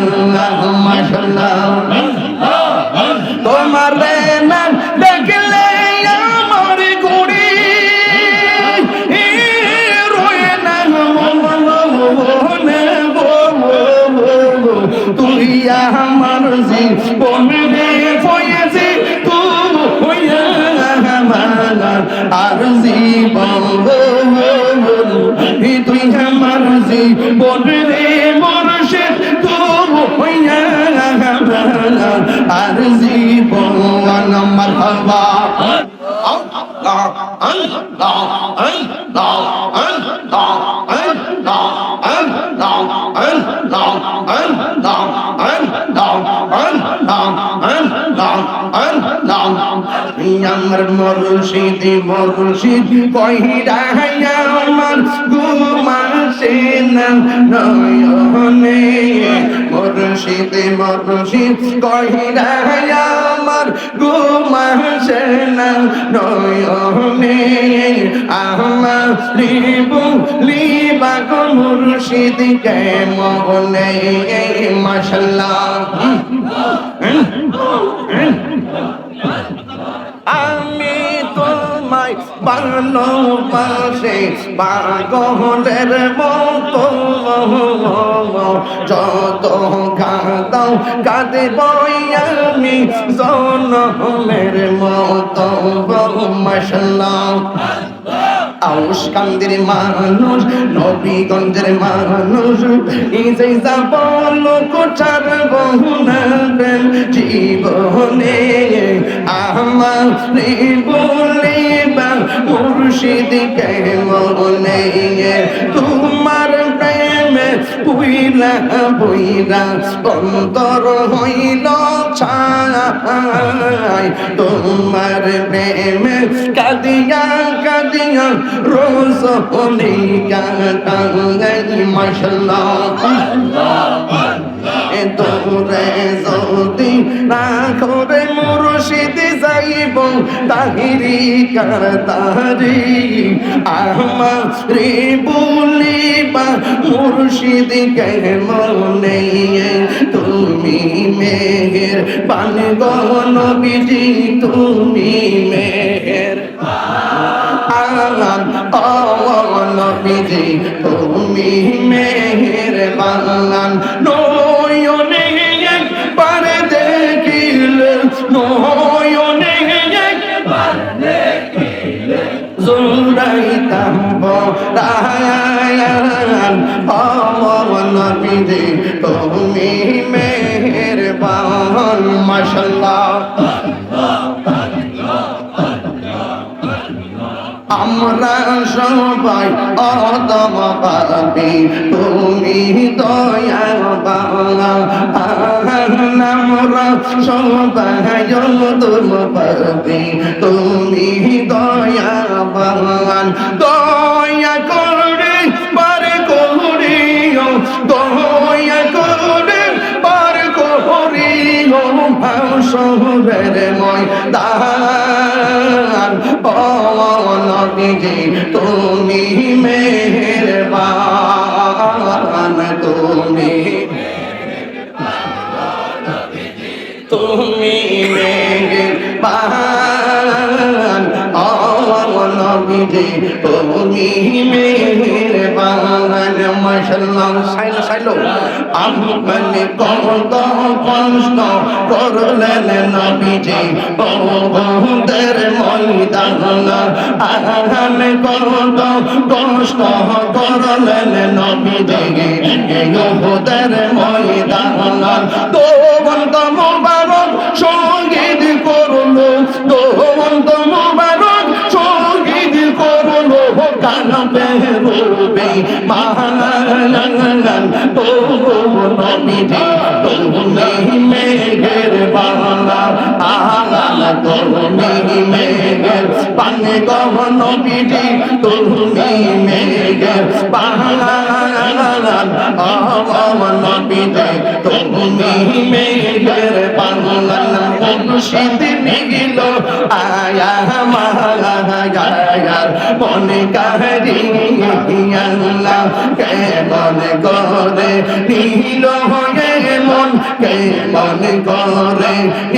মনে তুই আমার জীবন হয়েছে তুই আমার আর জীবন। তুই আমার জীবন জীবন আমার হবা আমার মরশিদ মরশিদ কহিরা আমার ঘুমাসে না নয়নে মরশিদ মরশিদ কহিরা আমার ঘুমাসে না নয়নে আমার লিবু কে মনে মাশাল্লাহ? আমি তোমায় ভালোবাসে পাগলের মতো। যত কাঁদাও কাঁদে বই জনমের মতো। মশলাম আউস কান্দির মানুষ, নবীগঞ্জের মানুষ ইজে যাবল কোঠার বহুনাবেন জীবনে আমার মুর্শিদ কে মনে তোমার প্রেমে পুইলা পুইলা, অন্তর হইল তোমার প্রেমে কাদিয়া কাদিয়া রোজ হলি কাটাই মাশাল্লাহ। তোরে যদি না করে মুর্শিদ যাইব, তাহিরি কারতারি। আমার রে বলিবা মুর্শিদ কে মনে তুমি মেঘের পান গনবিজি তুমি মেঘের আলাম নবীজি, তুমি মেহের বাংলান নবীজি তুমি মেহের বাংলান মাশাল্লাহ। আমরা সবাই অদম পাবি তুমি দয়া আমরা সবাই অদম পাবি তুমি দয়া দয়া করে, পার করিও, দয়া তুমি মেহেরবান নবীজি তুমি মেহেরবান, মাশাআল্লাহ। সাইলো সাইলো। আমি কত কষ্ট করলেন নবীজি বহুদের ময়দান। আমি কত কষ্ট করলেন নবীজি বহুদের ময়দান। দোবন্ত মোবারক সংগীত বেরোবে মহান তো নবীজি তুমি মেঘের পানে গহ নবীজি তুমি মেঘের বাংলা নবীজি তুমি মেঘের বাংলা মুর্শিদ নিগিল আয়া মায়ার মনে কারি আল্লাহ কেমন করে নীল হয়ে মন কে মন কেমন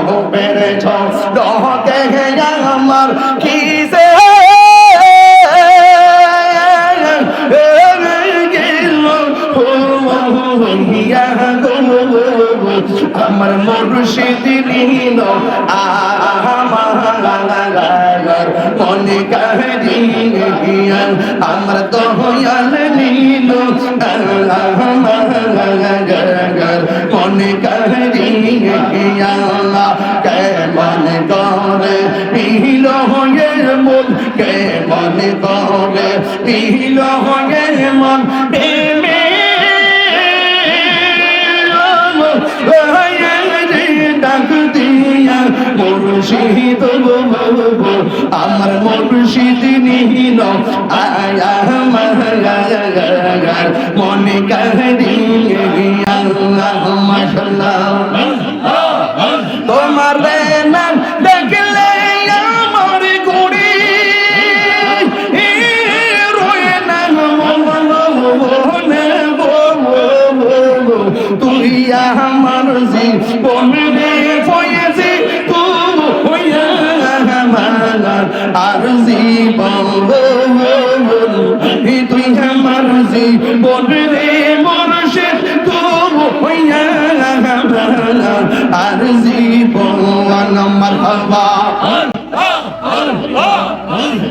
সেই রূপের ঝলকে কাহিয়া কেমন করে? পিল হয়ে মন কেমন করে? পিল হয়ে মন আমার মুর্শিদ নিহিল, আয়া মনে কাহিয়া মাশাল্লাহ তোমার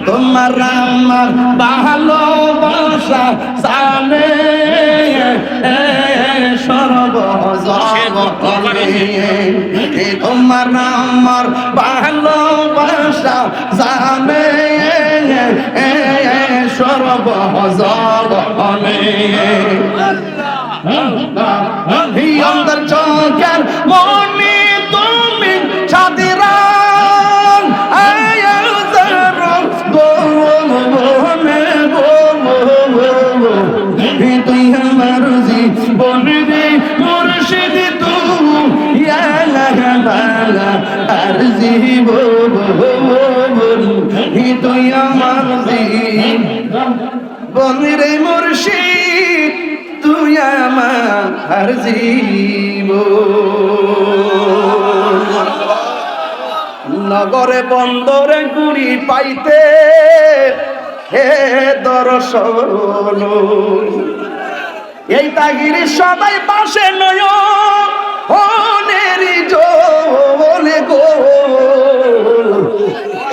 তোমার আমার ভালোবাসা জানে সর্বজনে তোমার আমার ভালোবাসা জানে সর্বজনে অন্তর চোখের মনে জীবন রে মুর্শিদ, তুই আমার জীবন নগরে বন্দরে গুড়ি পাইতে হে দর্শন। এই তাগির সবাই পাশে নয় জলে গো।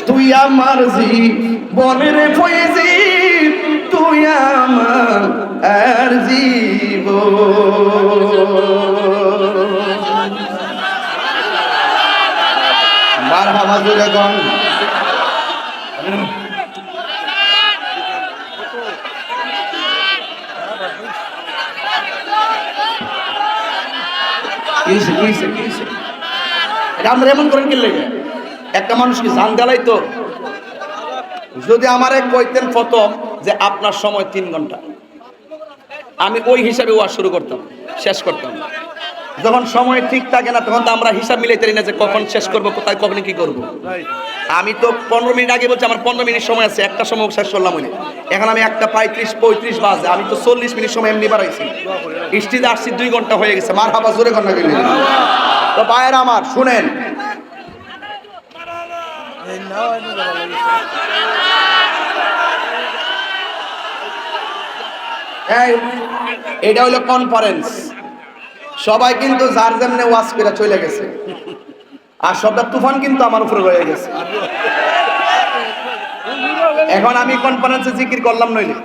তুই আমার জীবনের ফয়েজি তুই আমার আর জীবন। মারহাবা জুড়ে গং কিসে কিসে কিসে এটা আমরা এমন করেন কিনলে? একটা মানুষকে জান দেলাই তো? যদি আমারে কইতেন প্রথম যে আপনার সময় তিন ঘণ্টা। আমি ওই হিসাবে ওয়াজ শুরু করতাম, শেষ করতাম। যখন সময় ঠিক থাকে না, তখন তো আমরা হিসাব মিলাইতে না যে কখন শেষ করব, কোথায়, কখন কি করব। আমি তো পনেরো মিনিট আগে বলছি, আমার পনেরো মিনিট সময় আছে, একটা সময় শেষ করলাম উনি এখন আমি একটা পঁয়ত্রিশ পঁয়ত্রিশ বাজে, আমি তো চল্লিশ মিনিট সময় এমনি বাড়াইছি। স্টিতে আসছি, দুই ঘণ্টা হয়ে গেছে, মার হাবা জোরে ঘণ্টা গেলে তো ভাইয়ের আমার, শুনেন। এটা হলো কনফারেন্স সবাই কিন্তু যার যেমনে ওয়াজ করে চলে গেছে। আর সবটা তুফান কিন্তু আমার উপরে রয়ে গেছে। এখন আমি কনফারেন্সে জিকির করলাম নইলে।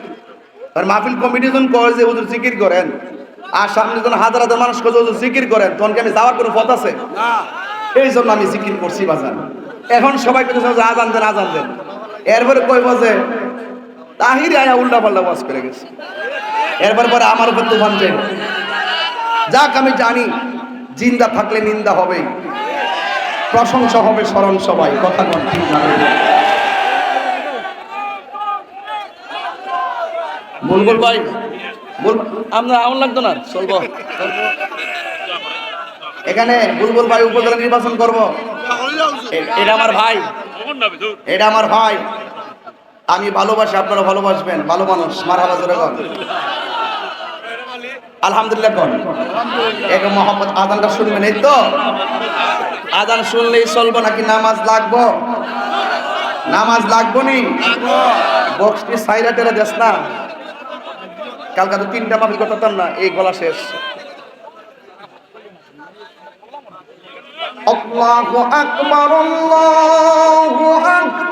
আর মাহফিল কমিটি যখন কয় যে হুজুর জিকির করেন। আর সামনে যখন হাজার হাজার মানুষ কয় হুজুর জিকির করেন। তখন কি আমি যাওয়ার কোনো পথ আছে? এই জন্য আমি জিকির করছি বাজার এখন সবাই কিন্তু আজান দেন আজান দেন। এরপরে কইব যে তাহির আয়া উল্টা পাল্টা ওয়াজ করে গেছে। এরপর পরে আমার উপর তুফান চাই যাক, আমি জানি জিন্দা থাকলে নিন্দা হবে। প্রশংসা হবে স্মরণ সবাই। কথা কন বুলবুল ভাই, বল আমরা লাগতো না? চলবো। এখানে বুলবুল ভাই উপজেলা নির্বাচন করব। এটা আমার ভাই। এটা আমার ভাই। আমি ভালোবাসি, আপনারা ভালোবাসবেন। ভালো মানুষ মারা হাবা জোরে কর আলহামদুলিল্লাহ কন? এক মোহাম্মদ আদানটা শুনবেন, এই তো? আদান শুনলেই চলবো নাকি নামাজ লাগবো? নামাজ লাগবো নি? বক্সটি সাইরা টেরা দেস না? কালকা তো তিনটা মাফিল করতাম না, এই গলা শেষ। আল্লাহু আকবার আল্লাহু আকবার।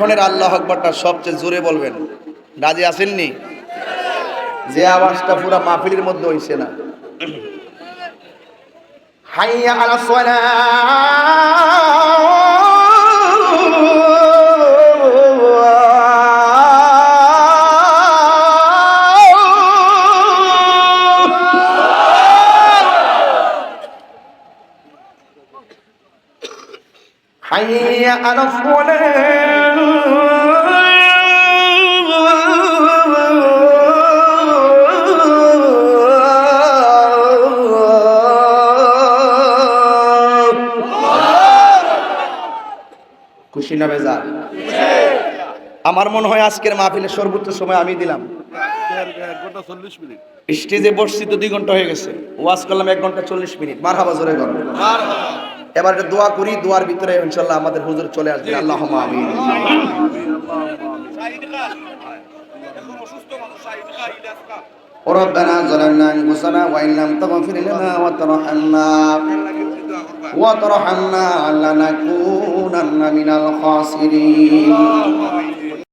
এখনের আল্লাহ আকবরটা সবচেয়ে জোরে বলবেন রাজি আসেননি যে আওয়াজটা পুরো মাহফিলের মধ্যে হইছে না হাইয়া আলা حي على খুশি না বেজার আমার মনে হয় আজকের মাহফিলের সর্বোচ্চ সময় আমি দিলাম চল্লিশ মিনিট স্টেজে বসছি তো দুই ঘন্টা হয়ে গেছে ওয়াজ করলাম এক ঘন্টা চল্লিশ মিনিট মার হাবা জোরে কর এবার একটা দোয়া করি দোয়ার ভিতরে ইনশাল্লাহ আমাদের হুজুর চলে আসবে আল্লাহ আমিন ربنا ظلمنا انفسنا وان لم تغفر لنا وترحمنا ওয়া তারহান্না লানাকুনান্না মিনাল খাসিরিন।